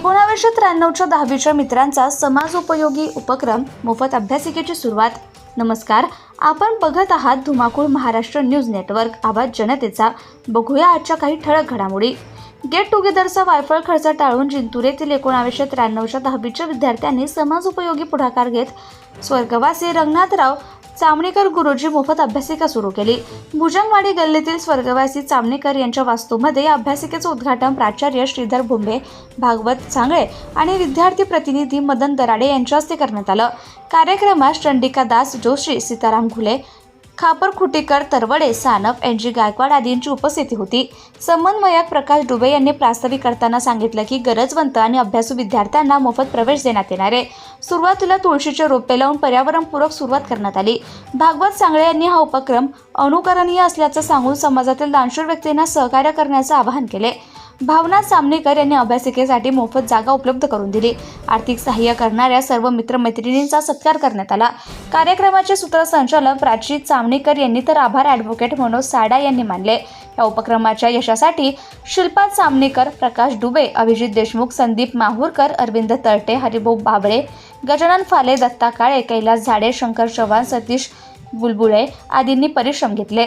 एकोणावीसशे त्र्याण्णवच्या दहावीच्या मित्रांचा समाजोपयोगी उपक्रम मोफत अभ्यासिकेची सुरुवात. नमस्कार. आपण बघत आहात धुमाकूळ महाराष्ट्र न्यूज नेटवर्क. आवाज जनतेचा. बघूया आजच्या काही ठळक घडामोडी. गेट टुगेदरचा वायफळ खर्च टाळून जिंतूर येथील एकोणावीसशे त्र्याण्णवच्या दहावीच्या विद्यार्थ्यांनी समाजोपयोगी पुढाकार घेत स्वर्गवासी रंगनाथराव चामणेकर गुरुजी मोफत अभ्यासिका सुरू केली. भुजंगवाडी गल्लीतील स्वर्गवासी चामणेकर यांच्या वास्तूमध्ये या अभ्यासिकेचं उद्घाटन प्राचार्य श्रीधर भोंबे भागवत सांगळे आणि विद्यार्थी प्रतिनिधी मदन दराडे यांच्या हस्ते करण्यात आलं. कार्यक्रमास चंडिका दास जोशी सीताराम घुले खापर खुटीकर तरवडे सानप एन जी गायकवाड आदींची उपस्थिती होती. समन्वयक प्रकाश डुबे यांनी प्रास्ताविक करताना सांगितलं की गरजवंत आणि अभ्यासू विद्यार्थ्यांना मोफत प्रवेश देण्यात येणार आहे. सुरुवातीला तुळशीचे रोपे लावून पर्यावरणपूरक सुरुवात करण्यात आली. भागवत सांगळे यांनी हा उपक्रम अनुकरणीय असल्याचं सांगून समाजातील दानशूर व्यक्तींना सहकार्य करण्याचं आवाहन केले. भावना सामनेकर यांनी अभ्यासिकेसाठी मोफत जागा उपलब्ध करून दिली. आर्थिक सहाय्य करणाऱ्या सर्व मित्रमैत्रिणींचा सत्कार करण्यात आला. कार्यक्रमाचे सूत्रसंचालक प्राची चामणेकर यांनी तर आभार ॲडव्होकेट मनोज साडा यांनी मानले. या उपक्रमाच्या यशासाठी शिल्पा चामणेकर प्रकाश डुबे अभिजित देशमुख संदीप माहूरकर अरविंद तळटे हरिभाऊ बाबळे गजानन फाले दत्ता काळे कैलास झाडे शंकर चव्हाण सतीश बुलबुळे आदींनी परिश्रम घेतले.